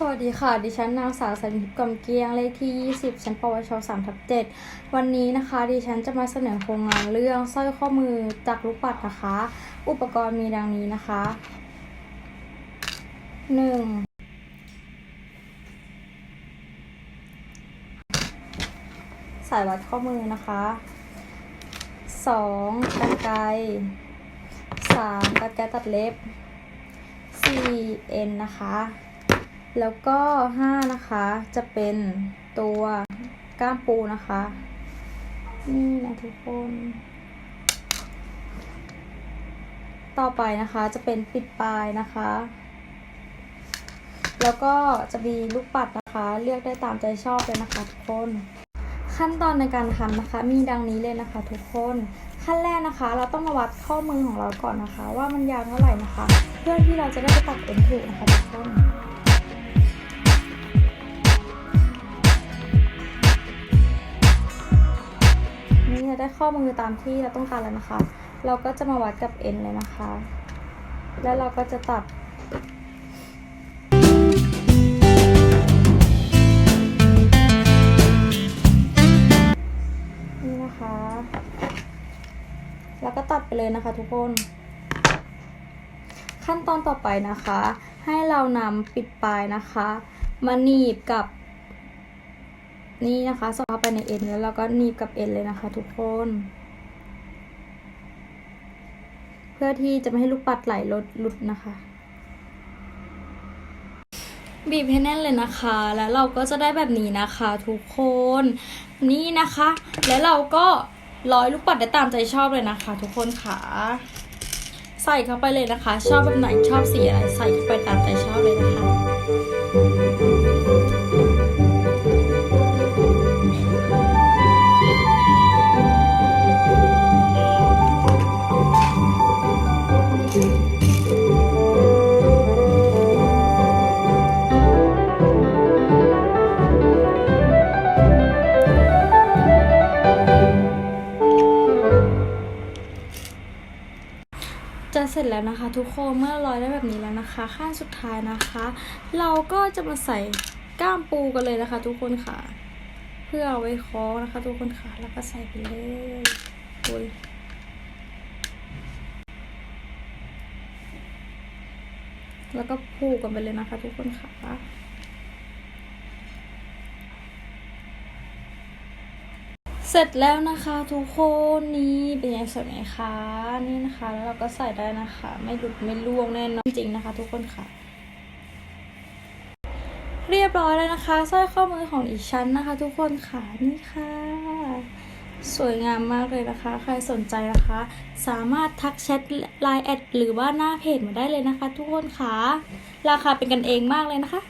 สวัสดีค่ะ ดิฉันนางสาวสันทิพย์กำเกียงเลขที่ 20 ชั้นปวช3ทับ7วันนี้นะคะ ดิฉันจะมาเสนอโครงงานเรื่องสร้อยข้อมือจากลูกปัดนะคะ อุปกรณ์มีดังนี้นะคะ 1. สายวัดข้อมือนะคะ 2. กันไกร 3. กันไกรตัดเล็บ 4. เอ็นนะคะ แล้วก็ห้านะคะจะเป็นตัวก้ามปูนะคะ นี่นะทุกคน ต่อไปนะคะจะเป็นปิดปลายนะคะ แล้วก็จะมีลูกปัดนะคะ เลือกได้ตามใจชอบเลยนะคะทุกคน ขั้นตอนในการทำนะคะ มีดังนี้เลยนะคะทุกคนขั้นแรกนะคะ เราต้องมาวัดข้อมือของเราก่อนนะคะ ว่ามันยาวเท่าไหร่นะคะ เพื่อที่เราจะได้ไปตัดเอ็นถูกนะคะทุกคน ได้ข้อมือตามที่เราต้องการแล้วนะคะ เราก็จะมาวัดกับเอ็นเลยนะคะ แล้วเราก็จะตัดนี่นะคะ แล้วก็ตัดไปเลยนะคะทุกคน ขั้นตอนต่อไปนะคะ ให้เรานำปิดปลายนะคะ มาหนีบกับ นี่นะคะสอดเข้าไปในเอ็นแล้วเราก็หนีบกับเอ็นเลยนะคะ ทุกคน เพื่อที่จะไม่ให้ลูกปัดไหลลดหลุดนะคะ บีบให้แน่นเลยนะคะ แล้วเราก็จะได้แบบนี้นะคะ ทุกคน นี่นะคะ แล้วเราก็ร้อยลูกปัดได้ตามใจชอบเลยนะคะ ทุกคนค่ะใส่เข้าไปเลยนะคะ ชอบแบบไหนชอบสีอะไรใส่เข้าไปตามใจชอบเลยนะคะ สร็จแล้วนะคะ ทุกคนเมื่อร้อยได้แบบนี้แล้วนะคะ ขั้นสุดท้ายนะคะ เราก็จะมาใส่ก้ามปูกันเลยนะคะ ทุกคนค่ะ เพื่อเอาไว้คล้องนะคะ ทุกคนค่ะ แล้วก็ใส่ไปเลยโอ้ยแล้วก็ผูกกันไปเลยนะคะ ทุกคนค่ะ เสร็จแล้วนะคะทุกคนนี่เป็นยังไงสวยไหมคะนี่นะคะแล้วเราก็ใส่ได้นะคะ ไม่หลุดไม่ร่วงแน่นอนจริงนะคะ ทุกคนค่ะ เรียบร้อยแล้วนะคะสร้อยข้อมือของอีชั้นนะคะ ทุกคนค่ะนี่ค่ะ สวยงามมากเลยนะคะ ใครสนใจนะคะ สามารถทักแชทไลน์แอดหรือว่าหน้าเพจมาได้เลยนะคะ ทุกคนค่ะราคาเป็นกันเองมากเลยนะคะ